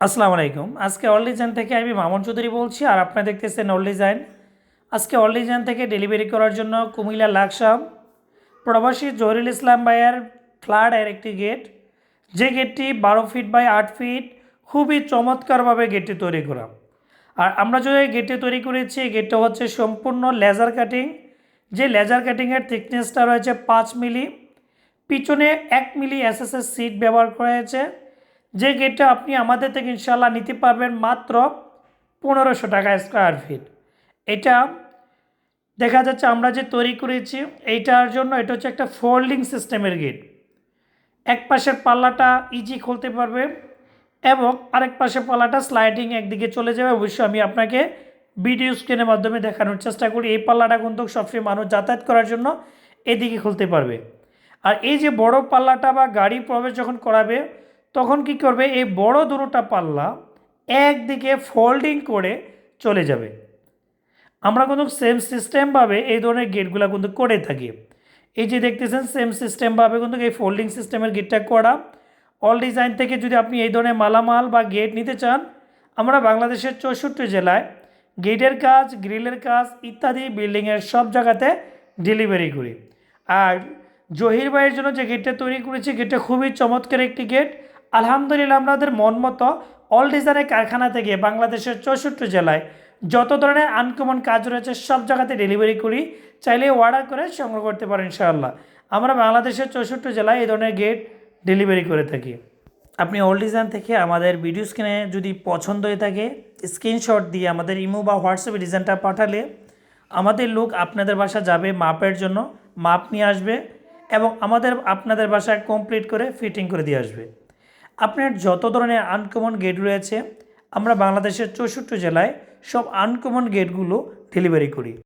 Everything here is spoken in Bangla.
আসসালামু আলাইকুম। আজকে অল ডিজাইন থেকে আমি মামুন চৌধুরী বলছি আর আপনারা দেখতেছেন অল ডিজাইন আজকে অল ডিজাইন থেকে ডেলিভারি করার জন্য কুমিল্লা লাকসাম। প্রবাসী জহিরুল ইসলাম ভাইয়ের ফ্ল্যাটের একটি গেট যে গেটটি বারো ফিট বাই আট ফিট খুবই চমৎকারভাবে গেটটি তৈরি করা। আর আমরা যে গেটটি তৈরি করেছি, এই গেটটা হচ্ছে সম্পূর্ণ লেজার কাটিং যে লেজার কাটিংয়ের থিকনেসটা রয়েছে পাঁচ মিলি। পিছনে এক মিলি এসএসএস সিট ব্যবহার করা হয়েছে। যে গেটটা আপনি আমাদের থেকে ইনশাল্লাহ নিতে পারবেন মাত্র পনেরোশো টাকা স্কোয়ার ফিট এটা দেখা যাচ্ছে আমরা যে তৈরি করেছি, এইটার জন্য এটা হচ্ছে একটা ফোল্ডিং সিস্টেমের গেট এক পাশের পাল্লাটা ইজি খুলতে পারবে এবং আরেক পাশের পাল্লাটা স্লাইডিং একদিকে চলে যাবে। অবশ্যই আমি আপনাকে ভিডিও স্ক্রিনের মাধ্যমে দেখানোর চেষ্টা করি। এই পাল্লাটা কিন্তু সবসময় মানুষ যাতায়াত করার জন্য এদিকে খুলতে পারবে। আর এই যে বড় পাল্লাটা বা গাড়ি প্রবেশ যখন করাবে তখন কি করবে? এই বড় দুটোটা পাল্লা একদিকে ফোল্ডিং করে চলে যাবে। আমরা কিন্তু সেম সিস্টেমভাবে এই ধরনের গেটগুলো কিন্তু করে থাকি। এই যে দেখতেছেন সেম সিস্টেমভাবে কিন্তু এই ফোল্ডিং সিস্টেমের গেটটা করা। অল ডিজাইন থেকে যদি আপনি এই ধরনের মালামাল বা গেট নিতে চান, আমরা বাংলাদেশের চৌষট্টি জেলায় গেটের কাজ গ্রিলের কাজ ইত্যাদি বিল্ডিংয়ের সব জায়গাতে ডেলিভারি করি। আর জহির ভাইয়ের জন্য যে গেটটা তৈরি করেছি গেটটা খুবই চমৎকার একটি গেট আলহামদুলিল্লাহ, আমাদের মন মতো অল ডিজাইনের কারখানা থেকে বাংলাদেশের চৌষট্টি জেলায় যত ধরনের আনকমন কাজ রয়েছে, সব জায়গাতে ডেলিভারি করি। চাইলে অর্ডার করে সংগ্রহ করতে পারেন ইনশাআল্লাহ। আমরা বাংলাদেশের চৌষট্টি জেলায় এই ধরনের গেট ডেলিভারি করে থাকি। আপনি অল ডিজাইন থেকে আমাদের ভিডিও স্ক্রিনে যদি পছন্দ হয়ে থাকে স্ক্রিনশট দিয়ে আমাদের ইমো বা হোয়াটসঅ্যাপে ডিজাইনটা পাঠালে আমাদের লোক আপনাদের বাসা যাবে মাপের জন্য, মাপ নিয়ে আসবে এবং আমাদের আপনাদের বাসায় কমপ্লিট করে ফিটিং করে দিয়ে আসবে। আপনার যত ধরনের আনকমন গেট রয়েছে, আমরা বাংলাদেশের চৌষট্টি জেলায় সব আনকমন গেটগুলো ডেলিভারি করি।